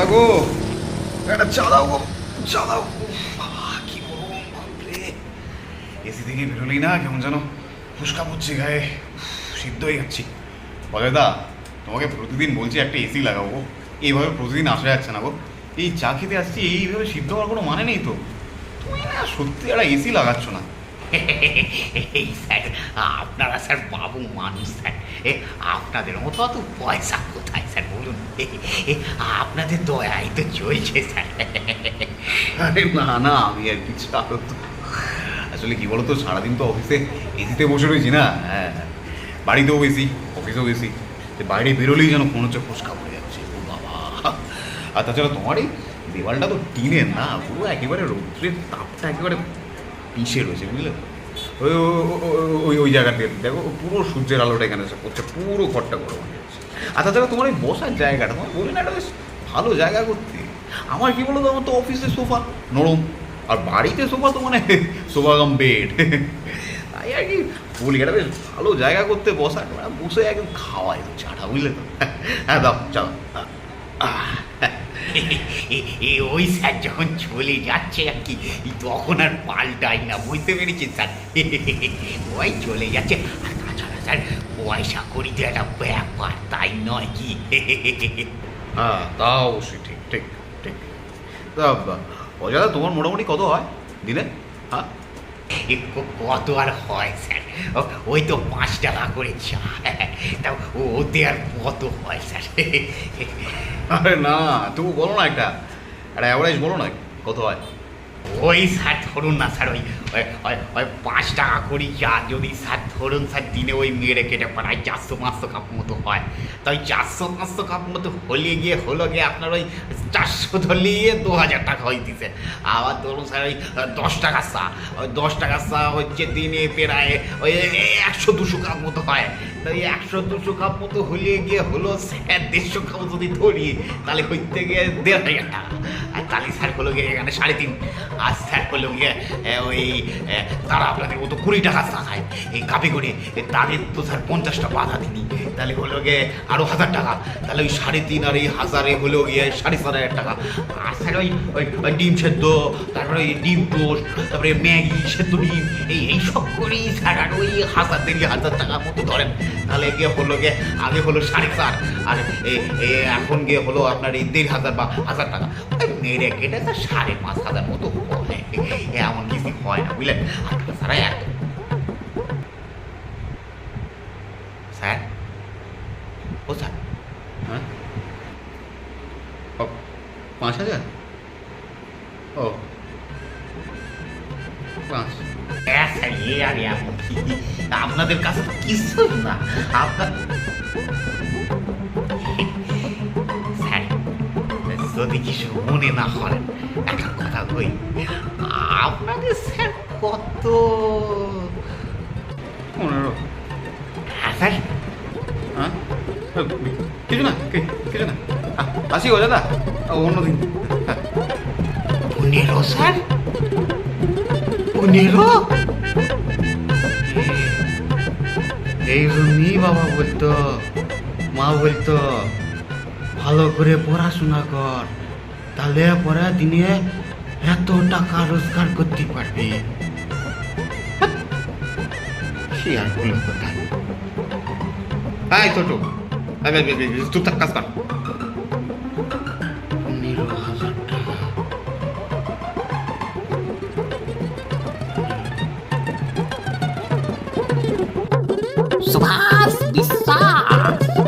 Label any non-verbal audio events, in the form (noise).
দা গো একটা চা দাও গো চা দাও উফ, বাবা কি গরম এসি থেকে বেরোলেই না কেমন যেন ফুসকা পড়ছে গায়ে। সিদ্ধ হয়ে যাচ্ছি দা তোমাকে প্রতিদিন বলছি একটা এসি লাগাবো। এইভাবে প্রতিদিন আসা যাচ্ছে না গো। এই চা খেতে আসছি এইভাবে সিদ্ধ হওয়ার কোনো মানে নেই তো। তুমি না সত্যি একটা এসি লাগাচ্ছ না। (laughs) এই স্যার, আপনারা স্যার বাবু মানুষ স্যার। আপনাদের মতো অত পয়সা কোথায় স্যার, বলুন? আপনাদের দয়াই তো চলছে স্যার। আরে না না, আমি আর কি চালো তো আসলে কি বলতো, সারাদিন তো অফিসে এসিতে বসে রয়েছি না। হ্যাঁ বাড়িতেও বেশি অফিসেও বেশি বাইরে বেরোলেই যেন কোনো হচ্ছে ফসকা পড়ে যাচ্ছে। ও বাবা। আর তাছাড়া তোমার এই দেওয়ালটা তো টিনের না, পুরো একেবারে রৌদ্রের তাপটা একেবারে পিষে রয়েছে, বুঝলে? ওই ওই ওই জায়গাতে দেখো পুরো সূর্যের আলোটা এখানে এসে পড়ছে, পুরো ঘরটা গরম হয়ে যাচ্ছে আর তাছাড়া তোমার এই বসার জায়গাটা, তোমার বলি না এটা বেশ ভালো জায়গা করতে। আমার কি বলো তো আমার তো অফিসে সোফা নরম, আর বাড়িতে সোফা তো মানে (laughs) সোফা কাম বেড। (laughs) তাই আর কি, বলি এটা বেশ ভালো জায়গা করতে বসা বসে একদম খাওয়াই তো চাটা, বুঝলে তো? (laughs) হ্যাঁ দাও, চাও। এ- ওই স্যার যখন চলে যাচ্ছে আর কি, তখন আর পাল্টাই না, বুঝতে পেরেছি স্যার? ওই চলে যাচ্ছে। আর তাছাড়া স্যার, পয়সা করিতে একটা ব্যাপার, তাই নয় কি? হ্যাঁ তা অবশ্যই, ঠিক ঠিক ঠিক। তা অজাদা তোমার মোটামুটি কত হয় দিলে হ্যাঁ? কত আর হয়, স্যার? ওই তো পাঁচ টাকা করে চা। তা ওতে আর কত হয়, স্যার? আরে না তবু বলো না একটা। একটা অ্যাভারেজ বলো না, কত হয়? ওই স্যার ধরুন না স্যার, ওই, ওই- পাঁচ টাকা করি চা যদি স্যার ধরুন স্যার দিনে ওই মেরে কেটে প্রায় চারশো, পাঁচশো কাপ মতো হয়। তাই চারশো, পাঁচশো কাপ মতো হলে গিয়ে, হলো গিয়ে আপনার ওই চারশো ধরলিয়ে দু হাজার টাকা হইতেছে আবার ধরুন স্যার, ওই দশ টাকা চা, ওই দশ টাকা চা হচ্ছে দিনে প্রায় ওই একশো, দুশো কাপ মতো হয়। তাই একশো, দুশো কাপ মতো হলে গিয়ে হলো স্যার দেড়শো কাপ যদি ধরি, তাহলে হইতে গিয়ে দেড় হাজার টাকা। আর তাহলে হলো গিয়ে এখানে সাড়ে তিন। আর স্যার হলো গিয়ে ওই তারা আপনাদের মতো কুড়ি টাকা চা খায়। এই কাপে করে তাদের তো স্যার পঞ্চাশটা বাধা দিনি তাহলে হলো গিয়ে আরও হাজার টাকা। তাহলে ওই সাড়ে তিন আর এই হাজারে হলো গিয়ে সাড়ে চার হাজার টাকা। আর স্যার ওই ওই ডিম সেদ্ধ, তারপরে ওই ডিম টোস্ট, তারপরে ম্যাগি, সেদ্ধ ডিম, এই এইসব করেই স্যার আর ওই হাজার দেড় হাজার টাকা মতো ধরেন। তাহলে গিয়ে হলো গিয়ে, আগে হলো সাড়ে চার, আর এখন গিয়ে হলো আপনার এই দেড় হাজার বা হাজার টাকা। মেরে কেটে তো সাড়ে পাঁচ হাজার মতো এমন কিছু হয় না, বুঝলেন? স্যার? ও স্যার। হ্যাঁ? পাঁচ হাজার? ও, পাঁচ। আর আপনাদের কাছে তো কিছুই না। আপনার যদি কিছু মনে না করেন একটা কথা কই আপনাদের স্যার কত? পনেরো। হ্যাঁ স্যার। হ্যাঁ? কিছু না কিছু না। আসি ও দাদা। অন্যদিন। পনেরো স্যার? পনেরো এই জন্যই বাবা বলতো, মা বলতো, ভালো করে পড়াশোনা কর, তাহলে পরে দিনে এত টাকা রোজগার করতে পারবি। সে আর বলে কথা এই ছোটো তার কাজ কর। 打死你！